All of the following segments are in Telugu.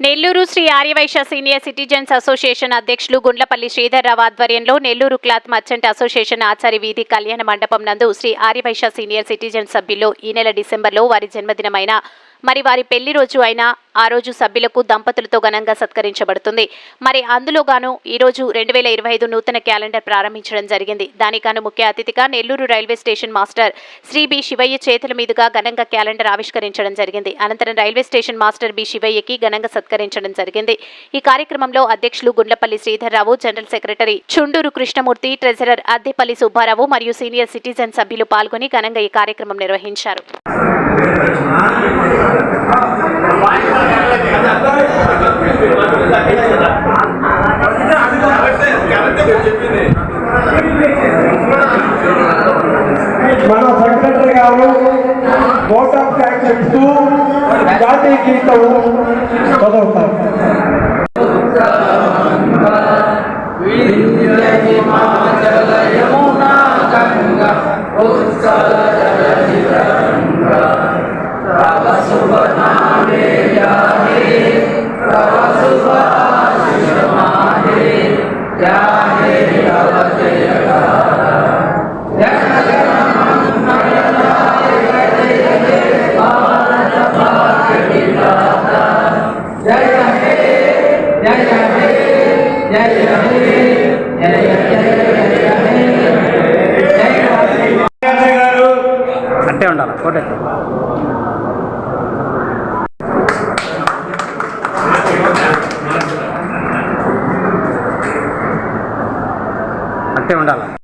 Nellore Sri Aryavysya senior citizens association అధ్యక్షులు గుండ్లపల్లి శ్రీధర్రావు ఆధ్వర్యంలో Nellore cloth merchant association Achari వీధి కళ్యాణ మండపం నందు శ్రీ ఆర్యవైశ్య సీనియర్ సిటిజన్ సభ్యులు ఈ నెల డిసెంబర్లో వారి జన్మదినమైన మరి వారి పెళ్ళి రోజు అయిన ఆ రోజు సభ్యులకు దంపతులతో ఘనంగా సత్కరించబడుతుంది. మరి అందులో గాను ఈ రోజు రెండు వేల ఇరవై ఐదు నూతన క్యాలెండర్ ప్రారంభించడం జరిగింది. దానికాను ముఖ్య అతిథిగా Nellore railway station master Shri B Sivaiah చేతుల మీదుగా ఘనంగా క్యాలెండర్ ఆవిష్కరించడం జరిగింది. అనంతరం రైల్వే స్టేషన్ మాస్టర్ బి శివయ్యకి ఘనంగా సత్కరించడం జరిగింది. ఈ కార్యక్రమంలో అధ్యక్షులు Gundlapalli Sridharrao general secretary Chunduru Krishnamurthy treasurer Addepalli Subbarao మరియు సీనియర్ సిటిజన్ సభ్యులు పాల్గొని ఘనంగా ఈ కార్యక్రమం నిర్వహించారు. ನಾನು ಮೋಟಾರ್ ಟ್ಯಾಕ್ಸ್ ಇಟ್ಟು ಜಾತಿ ಗೀತವು అట్టే ఉండాలి.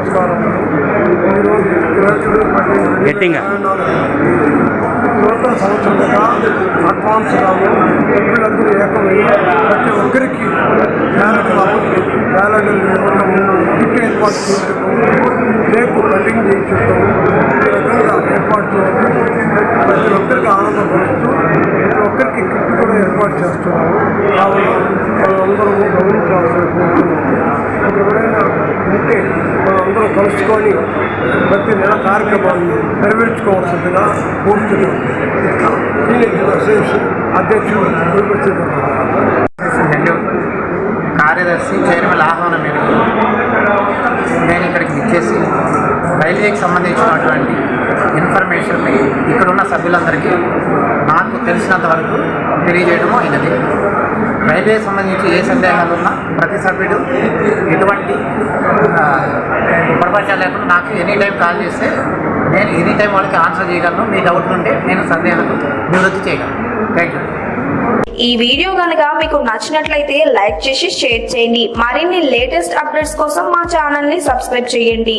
నమస్కారం గట్టిగా. నూతన సంవత్సరంగా అడ్వాన్స్ గాను సభ్యులందరూ ఏకమై ప్రతి ఒక్కరికి క్యాలెండర్ ఇవ్వటము గిఫ్ట్ ఏర్పాటు చేయటము రేపు కటింగ్ చేయించటము ఈ రకంగా ఏర్పాటు చేయడం ప్రతి ఒక్కరికి ఆనందపరుస్తూ ప్రతి ఒక్కరికి గిఫ్ట్ కూడా ఏర్పాటు చేస్తున్నాము కావున గమనించాల్సిన కోరుతున్నాము ఎవరైనా ఉంటే మనందరం కలుసుకొని ప్రతి నెల కార్యక్రమాన్ని నెరవేర్చుకోవాల్సిందిగా కోరుతున్నాం. టీనేజ్ అసోసియేషన్ అధ్యక్షుడు కార్యదర్శి చైర్మన్ ఆహ్వానం మేరకు నేను ఇక్కడికి ఇచ్చేసి రైల్వేకి సంబంధించినటువంటి ఇన్ఫర్మేషన్ని ఇక్కడున్న సభ్యులందరికీ నాకు తెలిసినంత వరకు తెలియజేయడం అయినది. రైల్వే సంబంధించి ఏ సందేహాలు ఉన్నా ప్రతి సభ్యుడు ఎటువంటి పొరపాటు లేకుండా నాకు ఎనీ టైం కాల్ చేస్తే నేను ఎనీ టైం వాళ్ళకి ఆన్సర్ చేయగలను మీ డౌట్ ఉంటే నేను సందేహాలు నివృత్తి చేయగలను. థ్యాంక్ యూ ఈ వీడియో కనుక మీకు నచ్చినట్లయితే లైక్ చేసి షేర్ చేయండి. మరిన్ని లేటెస్ట్ అప్డేట్స్ కోసం మా ఛానల్ని సబ్స్క్రైబ్ చేయండి.